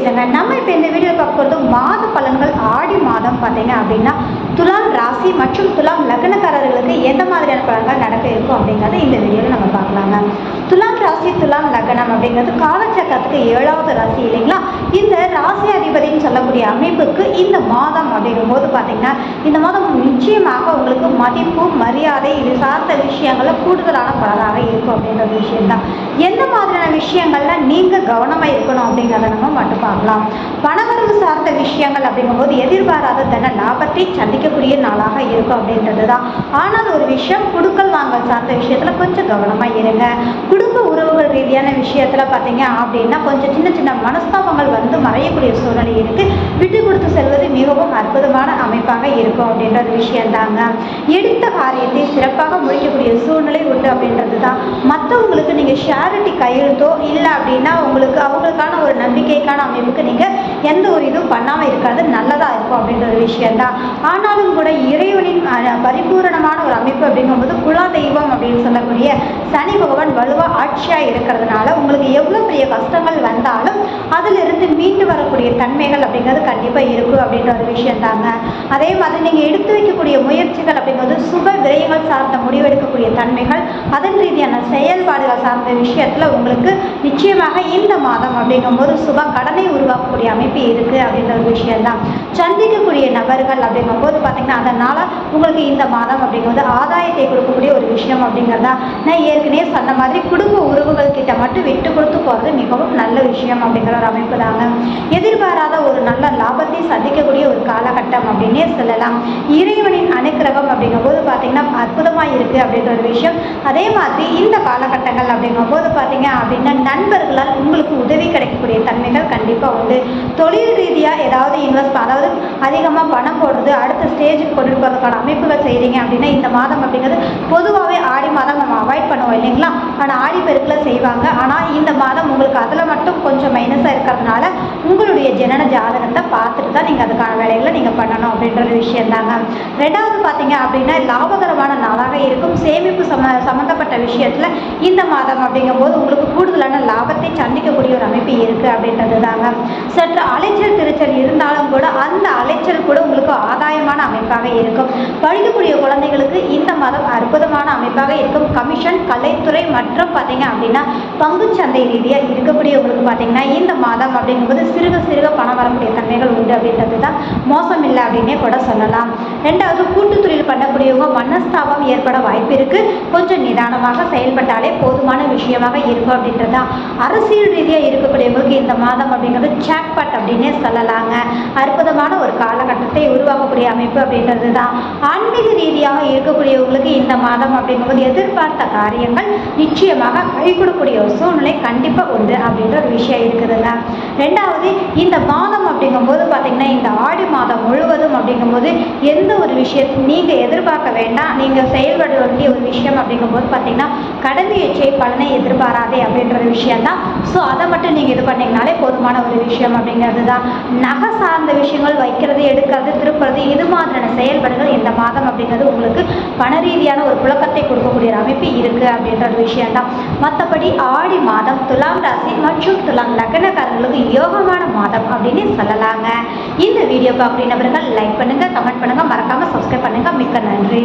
பேசுகிறேங்க நம்ம இப்போ இந்த வீடியோ பார்க்க போகிறது மாத பலன்கள் ஆடி மாதம் பார்த்தீங்க அப்படின்னா துலாம் ராசி மற்றும் துலாம் லக்னக்காரர்களுக்கு எந்த மாதிரியான பலன்கள் நடக்க இருக்கும் அப்படிங்கிறத இந்த வீடியோவில் நம்ம பார்க்கலாங்க துலாம் ராசி துலாம் லக்னம் அப்படிங்கிறது காலச்சக்கரத்துக்கு ஏழாவது ராசி இல்லைங்களா? இந்த ராசி அதிபதின்னு சொல்லக்கூடிய அமைப்புக்கு இந்த மாதம் அப்படிங்கும்போது பார்த்தீங்கன்னா இந்த மாதம் நிச்சயமாக உங்களுக்கு மதிப்பு மரியாதை இது சார்ந்த விஷயங்களில் கூடுதலான பலனாக இருக்கும் அப்படின்ற விஷயம்தான். எந்த மாதிரியான விஷயம் நீங்கள் கவனமாக இருக்கணும் அப்படிங்கிறத நம்ம மட்டும் பார்க்கலாம். பணவரவு சார்ந்த விஷயங்கள் அப்படிங்கும்போது எதிர்பாராத தன லாபத்தை சந்திக்கக்கூடிய நாளாக இருக்கும் அப்படின்றது தான் ஆனால் ஒரு விஷயம் குடுக்கல் வாங்கல் சார்ந்த விஷயத்தில் கொஞ்சம் கவனமாக இருங்க. குடும்ப உறவுகள் ரீதியான விஷயத்தில் பார்த்தீங்க அப்படின்னா கொஞ்சம் சின்ன சின்ன மனஸ்தாபங்கள் வந்து மறையக்கூடிய சூழ்நிலை இருக்கு. விட்டு கொடுத்து செல்வது மிகவும் அற்புதமான அமைப்பாக இருக்கும் அப்படின்ற ஒரு விஷயந்தாங்க. எடுத்த காரியத்தை சிறப்பாக முடிக்கக்கூடிய சூழ்நிலை உண்டு அப்படின்றது தான் மற்றவங்களுக்கு நீங்கள் ஷேரிட்டி கையெழுத்தோ இல்லை அப்படின்னா உங்களுக்கு அவங்களுக்கான ஒரு நம்பிக்கைக்கான அமைப்புக்கு நீங்கள் எந்த ஒரு இதுவும் பண்ணாமல் இருக்கிறது நல்லதாக இருக்கும் அப்படின்ற ஒரு விஷயந்தான் ஆனாலும் கூட இறைவனின் பரிபூரணமான ஒரு அமைப்பு அப்படிங்கும்போது குலா தெய்வம் அப்படின்னு சொல்லக்கூடிய சனி பகவான் வலுவாக ஆட்சியாக இருக்கிறதுனால உங்களுக்கு எவ்வளோ பெரிய கஷ்டங்கள் வந்தாலும் தன்மைகள் அப்படிங்கிறது கண்டிப்பாக இருக்கும் அப்படின்ற ஒரு விஷயம் தாங்க. அதே மாதிரி நீங்கள் எடுத்து வைக்கக்கூடிய முயற்சிகள் அப்படிங்கிறது சுப விரயங்கள் சார்ந்த முடிவெடுக்கக்கூடிய தன்மைகள் அதன் ரீதியான செயல்பாடுகள் சார்ந்த விஷயத்தில் உங்களுக்கு நிச்சயமாக இந்த மாதம் அப்படிங்கும்போது சுப கடனை உருவாக்கக்கூடிய அமைப்பு இருக்குது அப்படின்ற ஒரு விஷயம்தான் சந்திக்கக்கூடிய நபர்கள் அப்படிங்கும்போது பார்த்தீங்கன்னா அதனால் உங்களுக்கு இந்த மாதம் அப்படிங்கிறது ஆதாயத்தை கொடுக்கக்கூடிய ஒரு விஷயம் அப்படிங்கிறதா நான் ஏற்கனவே சொன்ன மாதிரி குடும்ப உறவுகள் கிட்ட மட்டும் விட்டு கொடுத்து போகிறது மிகவும் நல்ல விஷயம் அப்படிங்கிற ஒரு அமைப்பு தாங்க. எதிர் ஒரு நல்ல லாபத்தை சந்திக்கக்கூடிய ஒரு காலகட்டம் அப்படின்னே சொல்லலாம். இறைவனின் அனுக்கிரகம் அப்படிங்கும்போது பார்த்திங்கன்னா அற்புதமாக இருக்குது அப்படின்ற ஒரு விஷயம். அதே மாதிரி இந்த காலகட்டங்கள் அப்படிங்கும்போது பார்த்திங்க அப்படின்னா நண்பர்களால் உங்களுக்கு உதவி கிடைக்கக்கூடிய தன்மைகள் கண்டிப்பாக உண்டு. தொழில் ரீதியாக ஏதாவது இன்வெஸ்ட் அதாவது அதிகமாக பணம் போடுறது அடுத்த ஸ்டேஜுக்கு கொண்டுட்டு போகிறதுக்கான அமைப்புகள் செய்கிறீங்க அப்படின்னா இந்த மாதம் அப்படிங்கிறது பொதுவாகவே ஆடி மாதம் நம்ம அவாய்ட் பண்ணுவோம் இல்லைங்களா? ஆனால் ஆடி பெருக்கில் செய்வாங்க. ஆனால் இந்த மாதம் உங்களுக்கு அதில் மட்டும் கொஞ்சம் மைனஸாக இருக்கிறதுனால உங்களுடைய ஜனன ஜாதகத்தை பார்த்துட்டு நீங்கள் அதுக்கான வேலைகளை நீங்கள் பண்ணணும் அப்படின்ற ஒரு ரெண்டாவது பார்த்தீங்க அப்படின்னா லாபகரமான நாளாக இருக்கும். சேமிப்பு சம சம்மந்தப்பட்ட விஷயத்தில் இந்த மாதம் அப்படிங்கும்போது உங்களுக்கு கூடுதலான லாபத்தை சந்திக்கக்கூடிய ஒரு அமைப்பு இருக்குது அப்படின்றது தாங்க சற்று அலைச்சல் திருச்சல் இருந்தாலும் கூட அந்த அலைச்சல் கூட உங்களுக்கு ஆதாயம் அமைப்பாக இருக்கும். படிக்கக்கூடிய குழந்தைகளுக்கு இந்த மாதம் அற்புதமான அமைப்பாக இருக்கும். கமிஷன் கலைத்துறை மற்றும் பார்த்தீங்க அப்படின்னா பங்குச்சந்தை ரீதியாக இருக்கக்கூடியவங்களுக்கு பார்த்தீங்கன்னா இந்த மாதம் அப்படிங்கும்போது சிறுக சிறுக பணம் வரக்கூடிய தன்மைகள் உண்டு அப்படின்றது தான் மோசம் இல்லை அப்படின்னே கூட சொல்லலாம். ரெண்டாவது கூட்டு தொழில் பண்ணக்கூடியவங்க மனஸ்தாபம் ஏற்பட வாய்ப்பு இருக்குது கொஞ்சம் நிதானமாக செயல்பட்டாலே போதுமான விஷயமாக இருக்கும் அப்படின்றது தான் அரசியல் ரீதியாக இருக்கக்கூடியவங்களுக்கு இந்த மாதம் அப்படிங்கிறது ஜாக்பாட் அப்படின்னே சொல்லலாங்க. அற்புதமான ஒரு காலகட்டத்தை உருவாக்கக்கூடிய அமைப்பு அப்படின்றது தான் ஆன்மீக ரீதியாக இருக்கக்கூடியவங்களுக்கு இந்த மாதம் அப்படிங்கும்போது எதிர்பார்த்த காரியங்கள் நிச்சயமாக கை கொடுக்கக்கூடிய ஒரு சூழ்நிலை கண்டிப்பாக உண்டு அப்படின்ற ஒரு விஷயம் இருக்குதுங்க. ரெண்டாவது இந்த மாதம் அப்படிங்கும்போது பார்த்திங்கன்னா இந்த ஆடி மாதம் முழுவதும் அப்படிங்கும்போது எந்த ஒரு விஷயத்தையும் நீங்கள் எதிர்பார்க்க வேண்டாம். நீங்கள் செயல்பட வேண்டிய ஒரு விஷயம் அப்படிங்கும்போது பார்த்தீங்கன்னா கடமையச்சை பலனை எதிர்பாராதே அப்படின்ற ஒரு விஷயம் தான் ஸோ அதை மட்டும் நீங்கள் இது பண்ணிங்கனாலே போதுமான ஒரு விஷயம் அப்படிங்கிறது தான் நகை சார்ந்த விஷயங்கள் வைக்கிறது எடுக்கிறது திருப்புறது இது மாதிரியான செயல்பாடுகள் இந்த மாதம் அப்படிங்கிறது உங்களுக்கு பண ரீதியான ஒரு புழக்கத்தை கொடுக்கக்கூடிய ஒரு அமைப்பு இருக்குது அப்படின்ற ஒரு விஷயம் தான் மற்றபடி ஆடி மாதம் துலாம் ராசி மற்றும் துலாம் லக்னக்காரர்களுக்கு யோகமான மாதம் அப்படின்னு சொல்லலாங்க. இந்த வீடியோ பார்க்குற நபர்கள் லைக் பண்ணுங்கள் கமெண்ட் பண்ணுங்கள் மறக்காமல் சப்ஸ்கிரைப் பண்ணுங்கள் மிக்க நன்றி.